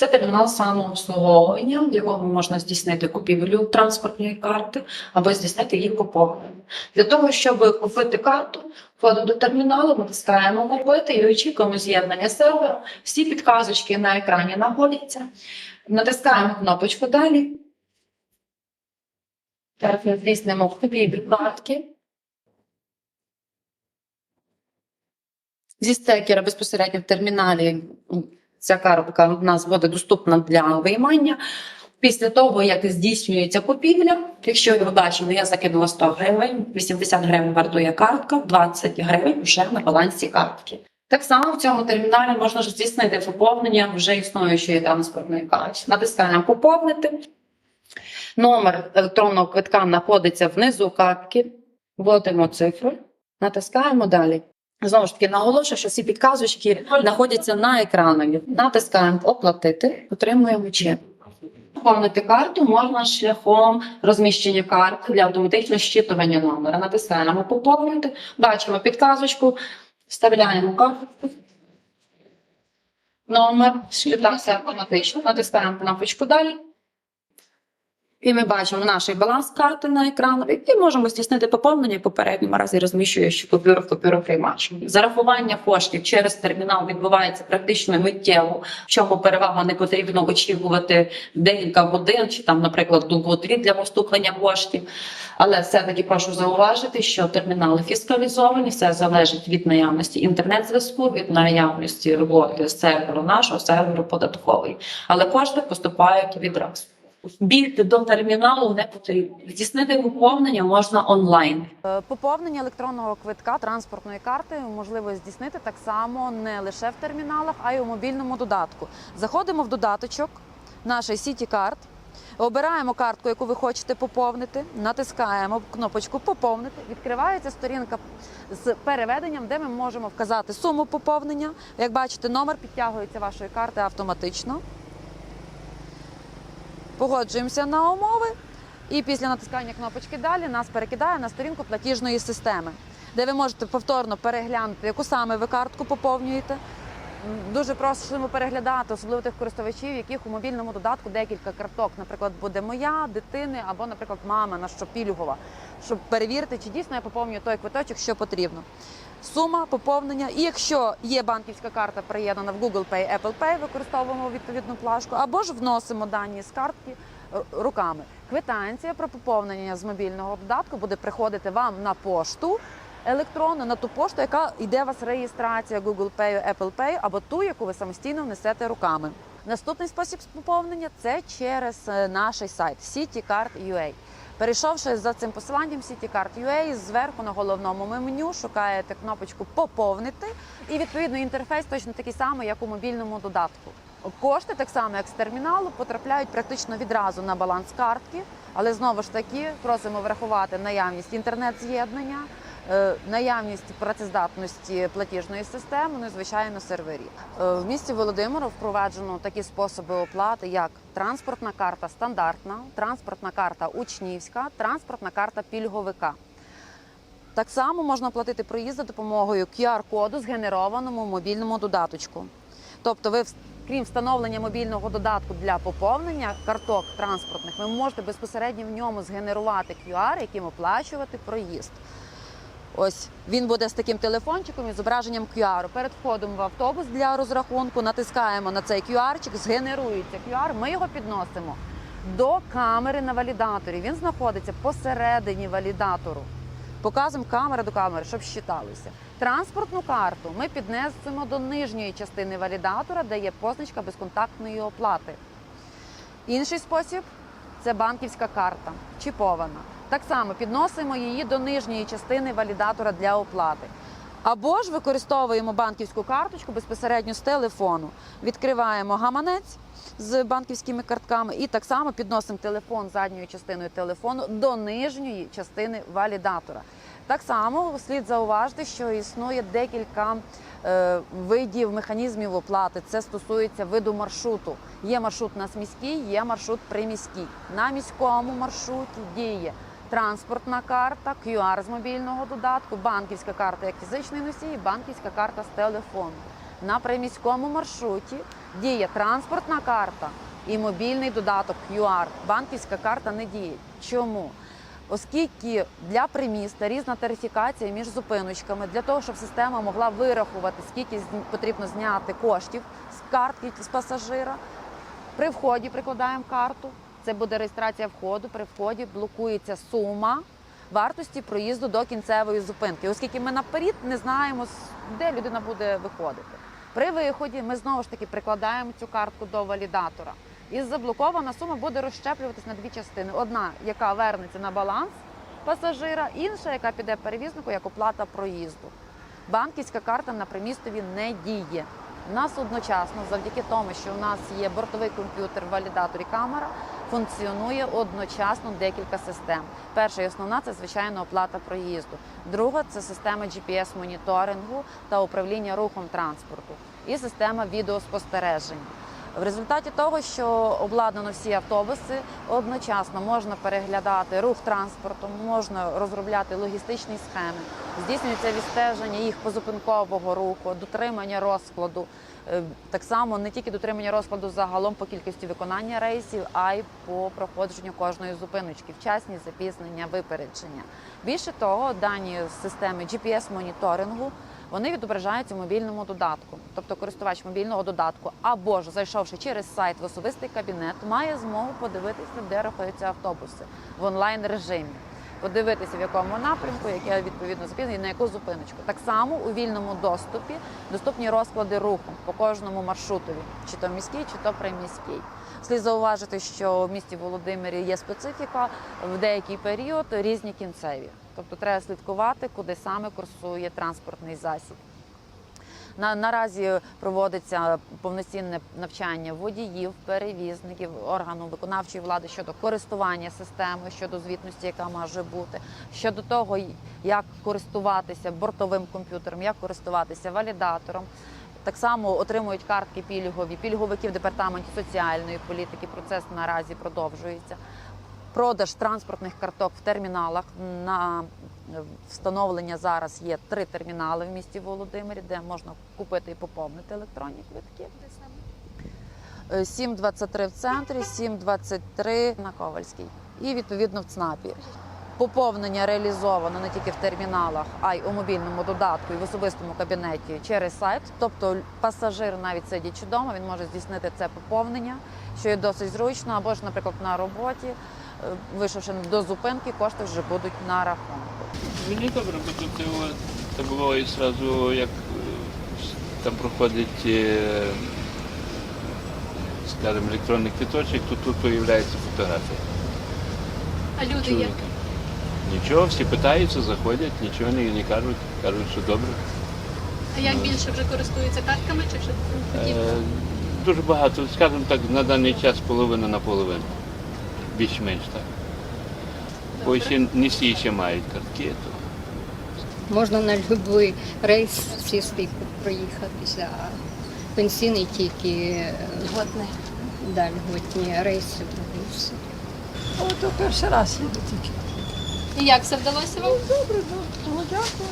Це термінал самообслуговування, в якому можна здійснити купівлю транспортної карти або здійснити її поповнення. Для того, щоб купити карту, входимо до терміналу, натискаємо купити і очікуємо з'єднання сервера. Всі підказочки на екрані знаходяться. Натискаємо кнопочку далі. Зараз ми здійснимо купівлю картки. Зі стекера безпосередньо в терміналі ця картка в нас буде доступна для виймання. Після того, як здійснюється купівля, якщо ви бачили, я закинула 100 гривень, 80 гривень вартує картка, 20 гривень вже на балансі картки. Так само в цьому терміналі можна здійснити поповнення вже існуючої транспортної карти. Натискаємо поповнити. Номер електронного квитка знаходиться внизу картки. Вводимо цифру, натискаємо далі. Знову ж таки, наголошую, що всі підказочки знаходяться на екрані. Натискаємо оплатити, отримуємо чек. Поповнити карту можна шляхом розміщення карт для автоматичного щитування номера. Натискаємо поповнити, бачимо підказочку, вставляємо карту. Номер щитався автоматично. Натискаємо кнопочку далі. І ми бачимо наш баланс карти на екрані і можемо здійснити поповнення в попередньому разі, розміщуючи купюру в купюроприймач. Зарахування коштів через термінал відбувається практично миттєво. В чому перевага не потрібно очікувати декілька годин чи там, наприклад, добу-дві для поступлення коштів. Але все-таки прошу зауважити, що термінали фіскалізовані, все залежить від наявності інтернет-зв'язку, від наявності роботи серверу нашого серверу податковий. Але кошти поступають відразу. Бігти до терміналу не потрібно. Здійснити поповнення можна онлайн. Е, Поповнення електронного квитка транспортної карти можливо здійснити так само не лише в терміналах, а й у мобільному додатку. Заходимо в додаточок нашої City Card, обираємо картку, яку ви хочете поповнити, натискаємо кнопочку Поповнити. Відкривається сторінка з переведенням, де ми можемо вказати суму поповнення. Як бачите, номер підтягується вашої карти автоматично. Погоджуємося на умови. І після натискання кнопочки далі нас перекидає на сторінку платіжної системи, де ви можете повторно переглянути, яку саме ви картку поповнюєте. Дуже просимо переглядати, особливо тих користувачів, яких у мобільному додатку декілька карток. Наприклад, буде моя, дитини або, наприклад, мама, на що пільгова, щоб перевірити, чи дійсно я поповнюю той квиточок, що потрібно. Сума поповнення. І якщо є банківська карта приєднана в Google Pay, Apple Pay, використовуємо відповідну плашку, або ж вносимо дані з картки руками. Квитанція про поповнення з мобільного додатку буде приходити вам на пошту електронну, на ту пошту, яка йде у вас реєстрація Google Pay, Apple Pay, або ту, яку ви самостійно внесете руками. Наступний спосіб поповнення це через е, наш сайт CityCard.ua. Перейшовши за цим посиланням CityCard.ua, зверху на головному меню шукаєте кнопочку Поповнити, і відповідно інтерфейс точно такий самий, як у мобільному додатку. Кошти, так само як з терміналу, потрапляють практично відразу на баланс картки, але знову ж таки просимо врахувати наявність інтернет-з'єднання, наявність працездатності платіжної системи, ну і звичайно серверів. Е, В місті Володимиру впроваджено такі способи оплати, як транспортна карта стандартна, транспортна карта учнівська, транспортна карта пільговика. Так само можна оплатити проїзд за допомогою QR-коду, згенерованому в мобільному додаточку. Тобто, ви крім встановлення мобільного додатку для поповнення карток транспортних, ви можете безпосередньо в ньому згенерувати QR, яким оплачувати проїзд. Ось він буде з таким телефончиком і зображенням QR. Перед входом в автобус для розрахунку натискаємо на цей QR-чик, згенерується QR, ми його підносимо до камери на валідаторі. Він знаходиться посередині валідатору. Показуємо камера до камери, щоб щиталося. Транспортну карту ми піднесемо до нижньої частини валідатора, де є позначка безконтактної оплати. Інший спосіб це банківська карта, чіпована. Так само підносимо її до нижньої частини валідатора для оплати. Або ж використовуємо банківську карточку безпосередньо з телефону. Відкриваємо гаманець з банківськими картками і так само підносимо телефон задньою частиною телефону до нижньої частини валідатора. Так само слід зауважити, що існує декілька е, видів механізмів оплати. Це стосується виду маршруту. Є маршрут насміський, є маршрут приміський. На міському маршруті діє транспортна карта, QR з мобільного додатку, банківська карта як фізичний носій, банківська карта з телефону. на приміському маршруті діє транспортна карта і мобільний додаток QR. Банківська карта не діє. Чому? Оскільки для приміста різна тарифікація між зупиночками для того, щоб система могла вирахувати, скільки потрібно зняти коштів з картки з пасажира. При вході прикладаємо карту. Це буде реєстрація входу. При вході блокується сума вартості проїзду до кінцевої зупинки, оскільки ми наперед не знаємо, де людина буде виходити. При виході ми знову ж таки прикладаємо цю картку до валідатора. І заблокована сума буде розщеплюватись на дві частини: одна, яка вернеться на баланс пасажира, інша, яка піде перевізнику як оплата проїзду. Банківська карта на примістові не діє. У нас одночасно, завдяки тому, що у нас є бортовий комп'ютер, валідатор і камера, функціонує одночасно декілька систем. Перша і основна це звичайно оплата проїзду. Друга це система GPS-моніторингу та управління рухом транспорту і система відеоспостереження. В результаті того, що обладнано всі автобуси, одночасно можна переглядати рух транспорту, можна розробляти логістичні схеми, здійснюється відстеження їх позупинкового руху, дотримання розкладу. Е, Так само не тільки дотримання розкладу загалом по кількості виконання рейсів, а й по проходженню кожної зупиночки, вчасні запізнення, випередження. Більше того, дані з системи GPS-моніторингу вони відображаються в мобільному додатку. Тобто користувач мобільного додатку або ж зайшовши через сайт в особистий кабінет, має змогу подивитися, де рухаються автобуси в онлайн режимі. Подивитися, в якому напрямку, яке відповідно запізнення, і на яку зупиночку. Так само у вільному доступі доступні розклади руху по кожному маршрутові, чи то міський, чи то приміський. Слід зауважити, що в місті Володимирі є специфіка в деякий період різні кінцеві. Тобто треба слідкувати, куди саме курсує транспортний засіб. На, наразі проводиться повноцінне навчання водіїв, перевізників, органу виконавчої влади щодо користування системою, щодо звітності, яка може бути, щодо того, як користуватися бортовим комп'ютером, як користуватися валідатором. Так само отримують картки пільгові, пільговики в департаменті соціальної політики. Процес наразі продовжується. Продаж транспортних карток в терміналах на встановлення зараз є три термінали в місті Володимирі, де можна купити і поповнити електронні квитки. Е, 7.23 в центрі, 7.23 на Ковальській. І відповідно в ЦНАПі. Поповнення реалізовано не тільки в терміналах, а й у мобільному додатку і в особистому кабінеті через сайт. Тобто пасажир, навіть сидячи вдома, він може здійснити це поповнення, що є досить зручно, або ж, наприклад, на роботі, е, вийшовши до зупинки, кошти вже будуть на рахунку. Мені добре, бо тут це було і одразу, як е, там проходить, е, скажімо, електронний квіточок, то тут появляється фотографія. А люди як? Нічого, всі питаються, заходять, нічого не, не кажуть, кажуть, що добре. А як більше вже користуються картками чи вже? Е, дуже багато, скажімо так, на даний час половина на половину. Більш-менш так. Бо ще не всі ще мають картки, то Можна на будь-який рейс сісти і проїхатися. а Пенсійний тільки е, Годне. да, льготні рейси були і все. О, то перший раз їду тільки. І як все вдалося вам? Добре, добре. О, дякую.